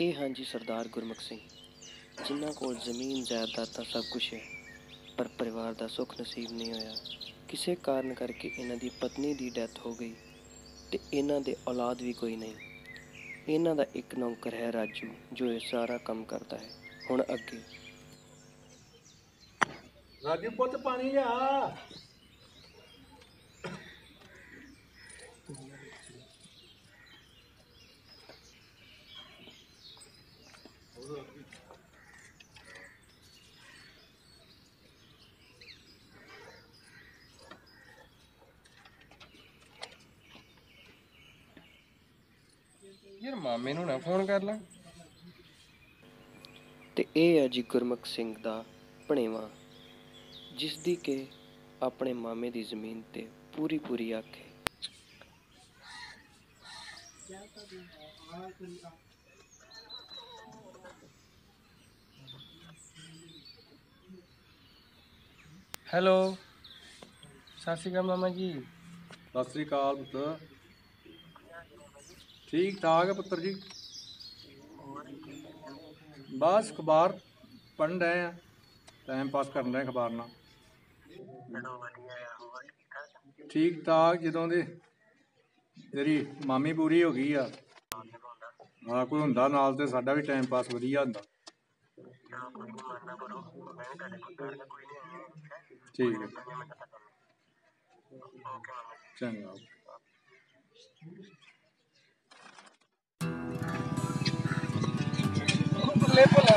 ਇਹ ਹਾਂ ਜੀ ਸਰਦਾਰ ਗੁਰਮੁਖ ਸਿੰਘ, ਜਿਨ੍ਹਾਂ ਕੋਲ ਜ਼ਮੀਨ, ਜਾਇਦਾਦ ਤਾਂ ਸਭ ਕੁਝ ਹੈ, ਪਰ ਪਰਿਵਾਰ ਦਾ ਸੁੱਖ ਨਸੀਬ ਨਹੀਂ ਹੋਇਆ। ਕਿਸੇ ਕਾਰਨ ਕਰਕੇ ਇਹਨਾਂ ਦੀ ਪਤਨੀ ਦੀ ਡੈਥ ਹੋ ਗਈ ਤੇ ਇਹਨਾਂ ਦੇ ਔਲਾਦ ਵੀ ਕੋਈ ਨਹੀਂ। ਇਹਨਾਂ ਦਾ ਇੱਕ ਨੌਕਰ ਹੈ ਰਾਜੂ, ਜੋ ਇਹ ਸਾਰਾ ਕੰਮ ਕਰਦਾ ਹੈ। ਹੁਣ ਅੱਗੇ। ਰਾਜੂ ਪੁੱਤ ਪਾਣੀ ਲਿਆ। ਯਾਰ ਮਾਮੇ ਨੂੰ ਨਾ ਫੋਨ ਕਰ ਲਾਂ। ਤੇ ਇਹ ਹੈ ਜੀ ਗੁਰਮੁਖ ਸਿੰਘ ਦਾ ਭਣੇਵਾ ਜਿਸ ਦੀ ਕਿ ਆਪਣੇ ਮਾਮੇ ਦੀ ਜ਼ਮੀਨ ਤੇ ਪੂਰੀ ਪੂਰੀ ਅੱਖ ਹੈ। ਹੈਲੋ ਸਤਿ ਸ਼੍ਰੀ ਅਕਾਲ ਮਾਮਾ ਜੀ। ਸਤਿ ਸ੍ਰੀ ਅਕਾਲ ਪੁੱਤ। ਠੀਕ ਠਾਕ ਹੈ ਪੁੱਤਰ ਜੀ। ਬਸ ਅਖਬਾਰ ਪੜ੍ਹਨ ਰਹੇ ਆ। ਟਾਈਮ ਪਾਸ ਕਰਨ ਰਹੇ ਅਖਬਾਰ ਨਾਲ। ਠੀਕ ਠਾਕ ਜਦੋਂ ਦੇ ਤੇਰੀ ਮਾਮੀ ਪੂਰੀ ਹੋ ਗਈ ਆ। ਹਾਂ, ਕੋਈ ਹੁੰਦਾ ਨਾਲ ਤੇ ਸਾਡਾ ਵੀ ਟਾਈਮ ਪਾਸ ਵਧੀਆ ਹੁੰਦਾ। ਠੀਕ ਹੈ ਚੰਗਾ। ਬੱਲੇ ਭਲਾ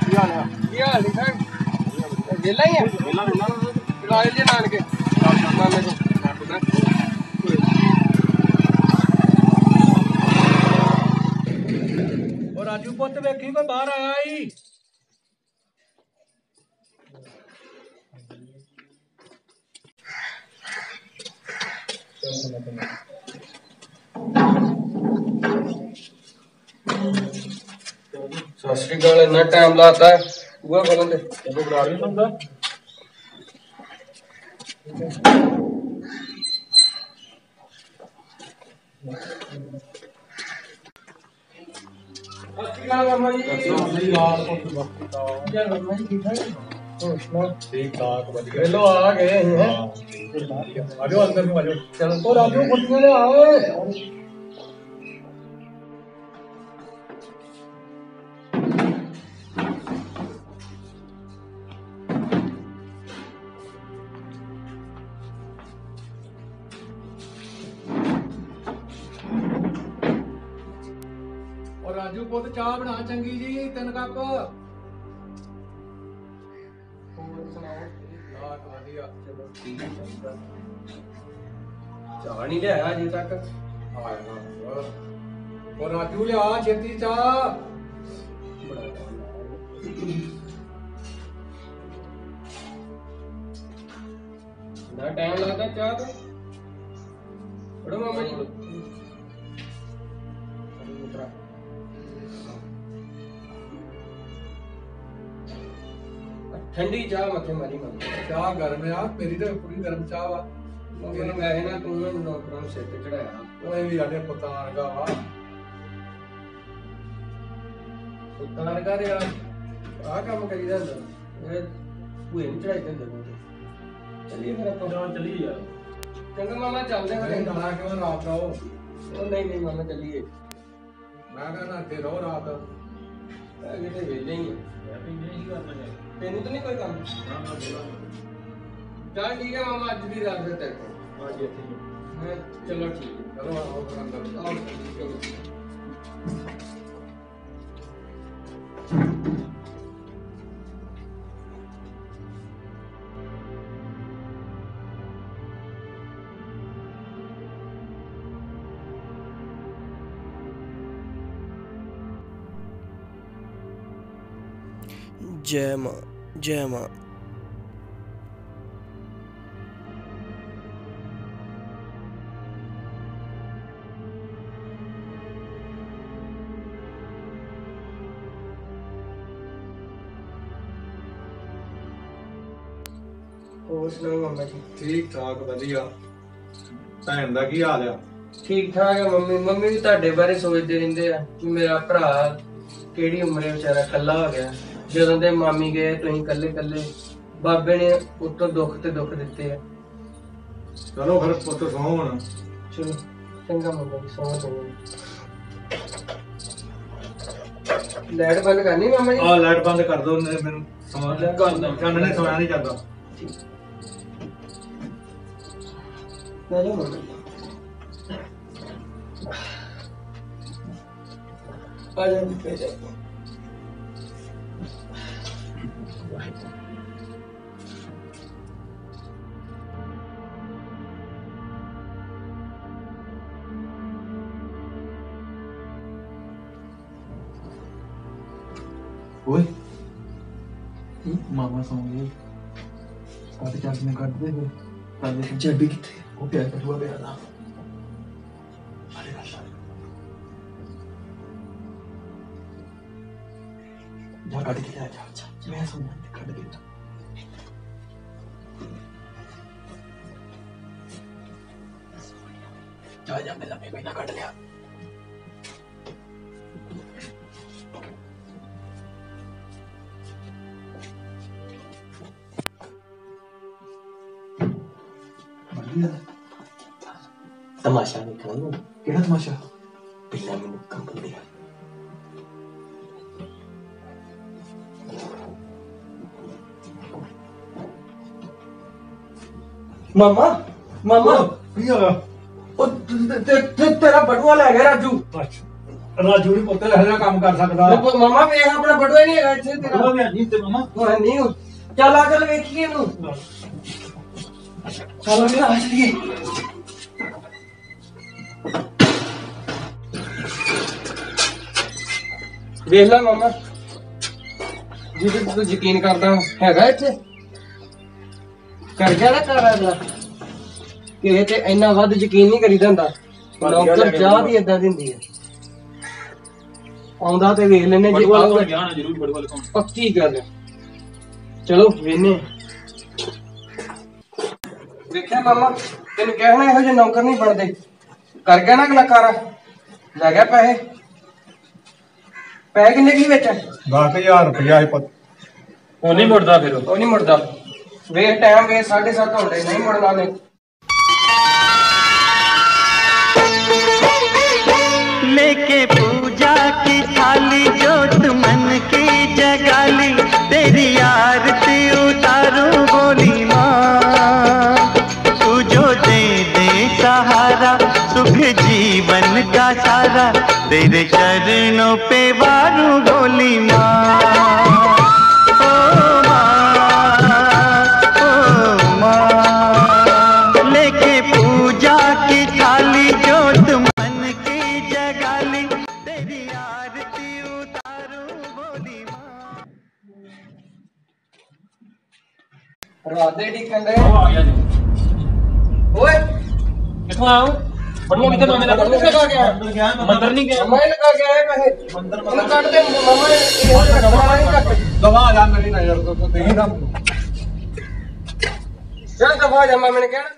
ਕੀ ਹਾਲ ਹੈ ਕੀ ਹਾਲ ਹੈ ਸਰ ਵੇਲਾ ਹੀ ਹੈ ਵੇਲਾ ਵੇਲਾ ਰਾਜ ਦੇ ਨਾਨਕੇ ਮਾਮੇ ਕੋ ਉਹ ਰਾਜੂ ਪੁੱਤ ਵੇਖੀ ਕੋਈ ਬਾਹਰ ਆਇਆ ਈ ਸਤਿ ਸ਼੍ਰੀ ਅਕਾਲ ਇੰਨਾ ਟਾਈਮ ਲਾਤਾ ਉਹ ਬੋਲਣ ਦੇ। ਤੈਨੂੰ ਬੁਲਾ ਨਹੀਂ ਹੁੰਦਾ ਠੀਕ ਠਾਕ ਵਧੀਆ ਵੇਲੋ ਆ ਗਏ ਅਸੀਂ ਹੈਂ। ਆਜੋ ਅੰਦਰ ਨੂੰ ਆਜੋ ਚਲੋ ਉਹ ਰਾਜੂ ਕੁੱਤੀਆਂ ਦੇ ਆਵੇ ਰਾਜੂ ਪੁੱਤ ਚਾਹ ਬਣਾ ਚੰਗੀ ਜੀ ਤਿੰਨ ਕੱਪ। ਹੋਰ ਸੁਣਾਓ? ਠਾਕ ਵਧੀਆ। ਚਲੋ। ਚਾਹ ਨਹੀਂ ਲਿਆਇਆ ਅਜੇ ਤੱਕ। ਆਇਆ ਉਹ ਰਾਜੂ ਲਿਆ ਛੇਤੀ ਚਾਹ। ਨਾ ਟਾਈਮ ਲੱਗਦਾ ਚਾਹ ਤੇ? ਬੜੋ ਮਾਮਾ ਜੀ। ਠੰਡੀ ਚਾਹ ਮੱਥੇ ਮਾਰੀ ਮਾਮਾ। ਚਾਹ ਗਰਮ ਆ ਮੇਰੀ ਤਾਂ ਪੂਰੀ ਗਰਮ ਚਾਹ ਵਾ। ਮਾਮਾ ਨੂੰ ਵੈਸੇ ਨਾ ਤੂੰ ਨਾ ਨੌਕਰਾਂ ਨੂੰ ਸਿਰ ਤੇ ਚੜਾਇਆ। ਉਹ ਇਹ ਵੀ ਸਾਡੇ ਪੁੱਤਾਂ ਵਰਗਾ ਵਾ ਕਰ ਯਾਰ ਆਹ ਕੰਮ ਕਰੀਦਾ ਹੁੰਦਾ। ਇਹ ਭੂਏ ਨਹੀਂ ਚੜਾਈ ਦਿੰਦੇ ਚੱਲੀਏ ਫਿਰ ਆਪਾਂ। ਚਾਹ ਚਲੀ ਯਾਰ। ਚੰਗਾ ਮਾਮਾ ਚੱਲਦੇ ਹਾਂ ਫਿਰ। ਜਾਣਾ ਕਿਉਂ ਰਾਤ ਰਹੋ ਉਹ ਨਹੀਂ ਨਹੀਂ ਮਾਮਾ ਚੱਲੀਏ। ਮੈਂ ਕਹਿੰਦਾ ਇੱਥੇ ਰਹੋ ਰਾਤ। ਅਗੇ ਤੇ ਵੇਲੇ ਹੀ ਆ। ਤਾਂ ਨਹੀਂ ਕੋਈ ਕੰਮ ਚੱਲ ਠੀਕ ਹੈ ਮਾਮਾ ਅੱਜ ਦੀ ਰਾਤ ਫਿਰ ਤੇਰੇ ਕੋਲ ਹਾਂਜੀ ਇੱਥੇ ਹੈਂ, ਚਲੋ ਠੀਕ ਹੈ ਚਲੋ ਆਓ ਫਿਰ ਜੈ ਮਾਂ ਜੈ ਮਾਂ ਹੋਰ ਸੁਣਾਓ ਮਾਮਾ ਜੀ? ਠੀਕ ਠਾਕ ਵਧੀਆ। ਭੈਣ ਦਾ ਕੀ ਹਾਲ ਆ? ਠੀਕ ਠਾਕ ਹੈ ਮੰਮੀ। ਮੰਮੀ ਵੀ ਤੁਹਾਡੇ ਬਾਰੇ ਸੋਚਦੇ ਰਹਿੰਦੇ ਆ ਕਿ ਮੇਰਾ ਭਰਾ ਕਿਹੜੀ ਉਮਰੇ ਵਿਚਾਰਾ ਕੱਲਾ ਹੋ ਗਿਆ। ਜਦੋਂ ਦੇ ਮਾਮੀ ਗਏ ਤੁਸੀਂ ਕੱਲੇ ਕੱਲੇ ਬਾਬੇ ਨੇ ਉੱਤੋਂ ਦੁੱਖ ਤੇ ਦੁੱਖ ਦਿੱਤੇ ਆ। ਚਲੋ ਫਿਰ ਪੁੱਤ ਸੌਂ ਹੁਣ। ਚਲੋ ਚੰਗਾ ਮੰਮਾ ਜੀ ਸੌਂ ਚੰਗਾ ਲਾਈਟ ਬੰਦ ਕਰਨੀ ਮਾਮਾ ਜੀ? ਆ ਲਾਈਟ ਬੰਦ ਕਰ ਦੋ ਮੈਨੂੰ ਸੌਂ ਚਾਨਣੇ ਸੌਣਾ ਨਹੀਂ ਜਾਂਦਾ ਲੈ ਲਓ ਮੰਮਾ ਜੀ। ਆ ਜਾ ਬੈ ਜਾ ਓਏ ਮਾਮਾ ਸੌਂ ਗਏ ਸਾਡੇ ਚਾਚ ਨੇ ਕੱਢ ਦੇ ਫਿਰ ਸਾਡੇ ਚਾਬੀ ਕਿੱਥੇ ਉਹ ਪਿਆ ਕਟੂਆ ਪਿਆ ਦਾ ਅਰੇ ਰੱਖਾ ਜਾ ਕੱਢ ਕੇ ਲਿਆ ਜਾ ਜਾ ਮੈਂ ਸੌਂ ਤੇ ਕੱਢ ਕੇ ਲਿਆ ਜਾ ਜਾ ਮੈਂ ਲੰਮੇ ਪੈਣਾ ਕੱਢ ਲਿਆ ਵਧੀਆ ਤਮਾਸ਼ਾ ਵੇਖਣਾ ਹੀ ਕਿਹੜਾ ਤਮਾਸ਼ਾ ਪਹਿਲਾਂ ਮੈਨੂੰ ਕੰਪਨੀ ਦੇ ਮਾਮਾ ਮਾਮਾ। ਕੀ ਹੋਇਆ ਉਹ ਤੇ- ਤੇ- ਤੇ- ਤੇਰਾ ਬਟੂਆ ਲੈ ਗਿਆ ਰਾਜੂ। ਰਾਜੂ ਨਹੀਂ ਪੁੱਤ ਇਹੋ ਜਿਹਾ ਕੰਮ ਕਰ ਸਕਦਾ। ਉਹ ਮਾਮਾ ਵੇਖ ਆਪਣਾ ਬਟੂਆ ਹੀ ਨਹੀਂ ਹੈਗਾ ਇੱਥੇ ਤੇਰਾ। ਵੀ ਨਹੀਂ ਤੇ ਮਾਮਾ। ਉਹ ਹੈ ਨਹੀਂ ਉਹ। ਚੱਲ ਆ ਚੱਲ ਵੇਖੀਏ ਇਹਨੂੰ। ਚਲੀਏ ਵੇਖ ਲੈ ਮਾਮਾ। ਜਿਹਦੇ ਤੇ ਤੂੰ ਯਕੀਨ ਕਰਦਾ ਹੈਗਾ ਇੱਥੇ? ਕਰ ਗਿਆ ਨਾ ਕਰ ਅਗਲਾ ਕਿਸੇ ਤੇ ਇੰਨਾ ਵੱਧ ਯਕੀਨ ਨਹੀਂ ਕਰੀਦਾ ਹੁੰਦਾ। ਨੌਕਰ ਚਾਹ ਦੀ ਇਦਾਂ ਦਿੰਦੀ ਹੈ। ਆਉਂਦਾ ਤੇ ਵੇਖ ਲੈਨੇ ਜੇ ਆਊਗਾ ਗਿਆ ਨਾ ਜ਼ਰੂਰ ਬੜਵਾਲ ਕੌਣ ਪੱਕੀ ਗੱਲ ਹੈ। ਚਲੋ ਵੇਨੇ ਵੇਖਿਆ ਮਾਮਾ ਤੈਨੂੰ ਕਹਿਣਾ ਇਹੋ ਜਿਹੇ ਨੌਕਰ ਨਹੀਂ ਬਣਦੇ। ਕਰ ਗਿਆ ਨਾ ਕਲਾਕਾਰ ਲੈ ਗਿਆ ਪੈਸੇ। ਪੈਸੇ ਕਿੰਨੇ ਕੀ ਵਿੱਚ? 10000 ਰੁਪਇਆ ਪੁੱਤ। ਉਹ ਨਹੀਂ ਮੁੜਦਾ ਫਿਰ ਉਹ। ਨਹੀਂ ਮੁੜਦਾ। ਵੇਖ ਟਾਈਮ ਵੇ 7:30 ਹੁੰਦੇ ਨਹੀਂ ਮੁੜਨਾ ਨੇ लेके सहारा सुख जीवन का सारा। तेरे चरणों पे वारूं बोली माँ। ओ माँ ओ माँ। ਕਿੱਥੋਂ ਆਇਆ ਬੜਵਾ ਕਿੱਥੇ ਮਾਮੇ ਦਾ ਮੰਦਰ ਲਗਾ ਗਿਆ ਮੰਦਰ ਨਹੀਂ ਗਿਆ। ਮੰਮਾ ਹੀ ਲਗਾ ਗਿਆ ਇਹ ਪੈਸੇ। ਮੰਦਰ ਮੰਦਰ। ਕੱਢ ਦੇ ਮੰਮਾ ਨੇ ਇਹ ਰੱਖਣਾ ਨਹੀਂ ਕੱਟ ਦਵਾ ਜਾ ਮੇਰੀ ਨਜ਼ਰ ਤੋਂ ਤੇ ਹੀ ਨਾ ਚੱਲ ਦਫਾ ਜਾ ਮੈਂ ਕਹਿਣਾ।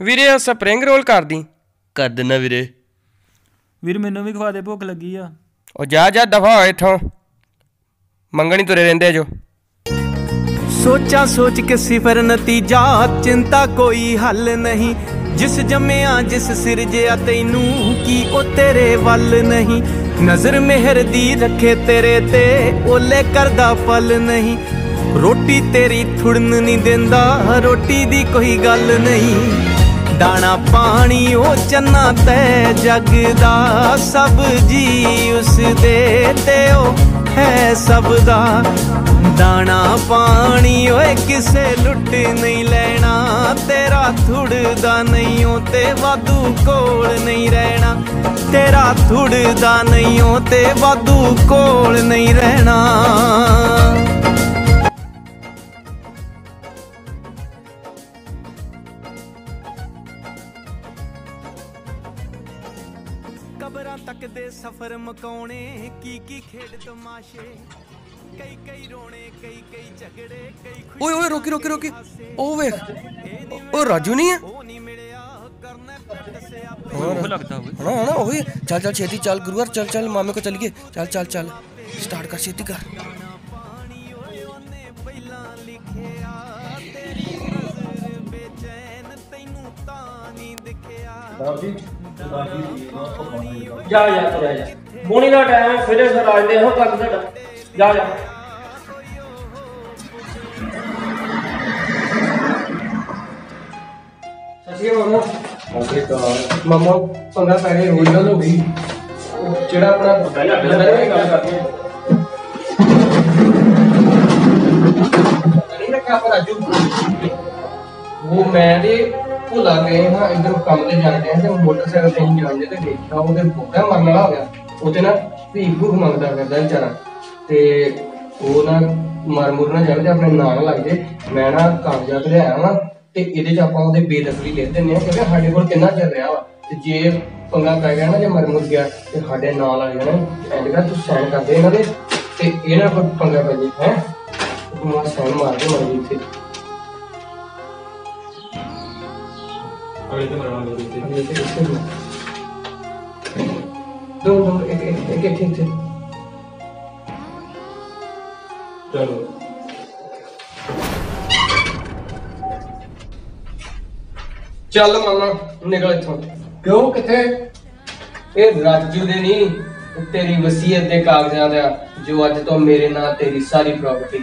ਵੀਰੇ ਸਪਰਿੰਗ ਰੋਲ ਕਰਦੀ। ਕਰ ਦਿੰਨਾ ਵੀਰੇ। ਵੀਰ ਮੈਨੂੰ ਵੀ ਖਵਾ ਦੇ ਭੁੱਖ ਲੱਗੀ ਆ। ਉਹ ਜਾ ਜਾ ਦਫਾ ਹੋ ਇਥੋਂ। ਮੰਗਣੀ ਤੁਰੇ ਰਹਿੰਦੇ ਜੋ। ਸੋਚਾਂ ਸੋਚ ਕੇ ਸਿਫਰ ਨਤੀਜਾ, ਚਿੰਤਾ ਕੋਈ ਹੱਲ ਨਹੀਂ। ਜਿਸ ਜੰਮਿਆ, ਜਿਸ ਸਿਰਜਿਆ, ਤੈਨੂੰ ਕੀ ਉਹ ਤੇਰੇ ਵੱਲ ਨਹੀਂ। ਨਜ਼ਰ ਮਿਹਰ ਦੀ ਰੱਖੇ ਤੇਰੇ ਤੇ, ਓਲੇ ਕਰਦਾ ਫਲ ਨਹੀਂ। ਰੋਟੀ ਤੇਰੀ ਥੁੜਨ ਨਹੀਂ ਦਿੰਦਾ, ਰੋਟੀ ਦੀ ਕੋਈ ਗੱਲ ਨਹੀਂ। ਦਾਣਾ ਪਾਣੀ, ਉਹ ਚੰਨਾ ਤੈ ਜਗ ਦਾ ਸਭ ਜੀ ਉਸ ਦੇ ਤੇ ਉਹ ਹੈ ਸਭ ਦਾ ਦਾਣਾ ਪਾਣੀ, ਓਏ ਕਿਸੇ ਲੁੱਟ ਨਹੀਂ ਲੈਣਾ। ਤੇਰਾ ਥੁੜਦਾ ਨਹੀਂ ਓ ਤੇ ਵਾਧੂ ਕੋਲ ਨਹੀਂ ਰਹਿਣਾ। ਤੇਰਾ ਥੁੜਦਾ ਨਹੀਂ ਓ ਤੇ ਵਾਧੂ ਕੋਲ ਨਹੀਂ ਰਹਿਣਾ। ਸਫ਼ਰ ਮਕਾਉਣੇ ਕੀ ਕੀ ਖੇਡ ਤਮਾਸ਼ੇ। ਓਏ ਓਏ ਰੋਕੀ ਰੋਕੀ ਰੋਕੀ। ਉਹ ਵੇਖ ਉਹ ਰਾਜੂ ਨਹੀਂ ਆ? ਉਹ ਲੱਗਦਾ ਹੋਵੇ। ਹਣਾ ਹਣਾ ਉਹੀ ਚੱਲ ਚੱਲ ਛੇਤੀ ਚੱਲ ਗੁਰੂਵਾਰ ਚੱਲ ਚੱਲ ਮਾਮੇ ਕੋ ਚੱਲੀਏ। ਚੱਲ ਚੱਲ ਚੱਲ ਸਟਾਰਟ ਕਰ ਛੇਤੀ ਕਰ। ਜਾ। ਜਾ ਤੁਰਿਆ ਜਾ ਬੋਣੀ ਦਾ ਟਾਈਮ ਹੈ ਫਿਰ ਫਿਰ ਰਾਜ ਦੇ ਹੋ ਕੰਮ ਤੁਹਾਡਾ ਜਾ ਜਾ ਸਸੀ ਮਾਮਾ ਮਾਮਾ ਪੰਗਾ ਪੈ ਗਿਆ ਰੋਜ਼ ਗੱਲ ਹੋ ਗਈ ਉਹ ਜਿਹੜਾ ਆਪਣਾ ਪਹਿਲਾਂ ਪਹਿਲਾਂ ਗੱਲ ਕਰਦੇ ਨਹੀਂ ਰੱਖਿਆ ਪਰ ਰਾਜੂ ਉਹ ਮੈਂ ਦੇ ਭੁੱਲਾ ਗਏ ਹਾਂ ਇਧਰ ਕੰਮ ਤੇ ਜਾਂਦੇ ਆ ਤੇ ਮੋਟਰਸਾਈਕਲ ਤੇ ਹੀ ਜਾਂਦੇ ਤੇ ਦੇਖਿਆ ਉਹਦੇ ਭੁੱਖਾ ਮਰਨ ਵਾਲਾ ਹੋ ਗਿਆ। ਉਹ ਤੇ ਭੀਖ ਭੁੱਖ ਮੰਗਦਾ ਫਿਰਦਾ ਵਿਚਾਰਾ। ਤੇ ਉਹ ਨਾ ਮਰ ਮੁਰ ਨਾ ਜਾਵੇ ਤੇ ਆਪਣੇ ਨਾਲ ਲੱਗ ਜੇ। ਮੈਂ ਨਾ ਕਾਗਜ਼ਾਤ ਲਿਆਇਆ ਵਾਂ ਤੇ ਇਹਦੇ ਚ ਆਪਾਂ ਉਹਦੇ ਬੇਦਖਲੀ ਲੈ ਦਿੰਦੇ ਆ ਕਿਉਂਕਿ ਸਾਡੇ ਕੋਲ ਕਿੰਨਾ ਚੱਲ ਰਿਹਾ ਵਾ। ਤੇ ਜੇ ਪੰਗਾ ਪੈ ਗਿਆ ਨਾ, ਜੇ ਮਰ ਮੁਰ ਗਿਆ, ਤੇ ਸਾਡੇ ਨਾਲ ਆ ਜਾਣਾ। ਐਂਡ ਕਰ, ਤੂੰ ਸਾਈਨ ਕਰ ਦੇ ਇਹਨਾਂ ਦੇ। ਤੇ ਇਹਨਾਂ ਕੋਲ ਪੰਗਾ ਪੈ ਜੇ, ਹੈ? ਤੂੰ ਮਾ ਸਾਈਨ ਮਾਰ ਦੇ ਮਰ ਜੀ ਇੱਥੇ। ਤੇ ਚੱਲ ਮਾਮਾ ਨਿਕਲ ਇੱਥੋਂ ਕਿਉਂ ਕਿੱਥੇ ਇਹ ਰਾਜੂ ਦੇ ਨਹੀਂ ਤੇਰੀ ਵਸੀਅਤ ਦੇ ਕਾਗਜ਼ਾਂ ਦਾ ਜੋ ਅੱਜ ਤੋਂ ਮੇਰੇ ਨਾਂ ਤੇਰੀ ਸਾਰੀ ਪ੍ਰਾਪਰਟੀ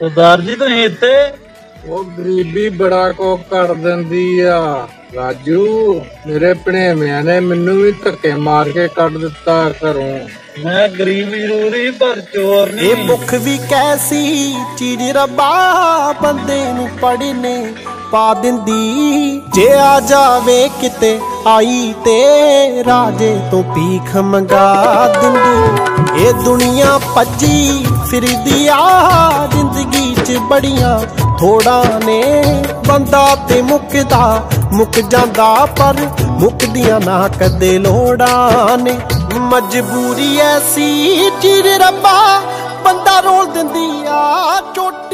ਸਰਦਾਰ ਜੀ ਤੁਸੀਂ ਇੱਥੇ? ਉਹ ਗਰੀਬੀ ਬੜਾ ਕੋ ਕਰ ਦਿੰਦੀ ਆ। ਰਾਜੂ ਮੇਰੇ ਭਣੇਵਿਆਂ ਨੇ ਮੈਨੂੰ ਵੀ ਧੱਕੇ ਮਾਰ ਕੇ ਕੱਢ ਦਿੱਤਾ ਘਰੋਂ। ਮੈਂ ਗਰੀਬ ਜ਼ਰੂਰੀ ਪਰ ਚੋਰ ਨਹੀਂ। ਇਹ ਭੁੱਖ ਵੀ ਕੈਸੀ ਚੀਜ਼ ਰੱਬਾ ਬੰਦੇ ਨੂੰ ਪੜਨੇ ਪਾ ਦਿੰਦੀ। ਜੇ ਆ ਜਾਵੇ ਕਿਤੇ ਆਈ ਤੇ ਰਾਜੇ ਤੋਂ ਭੀਖ ਮੰਗਾ ਦਿੰਦੀ। ਇਹ ਦੁਨੀਆ ਭੱਜੀ ਫਿਰਦੀ ਆ, ਜ਼ਿੰਦਗੀ 'ਚ ਬੜੀਆਂ ਥੋੜਾ ਨੇ। ਬੰਦਾ ਤੇ ਮੁੱਕਦਾ, ਮੁੱਕ ਜਾਂਦਾ, ਪਰ ਮੁੱਕਦੀਆਂ ਨਾ ਕਦੇ ਲੋੜਾਂ ਨੇ। ਮਜਬੂਰੀ ਐਸੀ ਚੀਜ਼ ਰੱਬਾ, ਬੰਦਾ ਰੋਲ ਦਿੰਦੀ ਆ, ਚੋਟ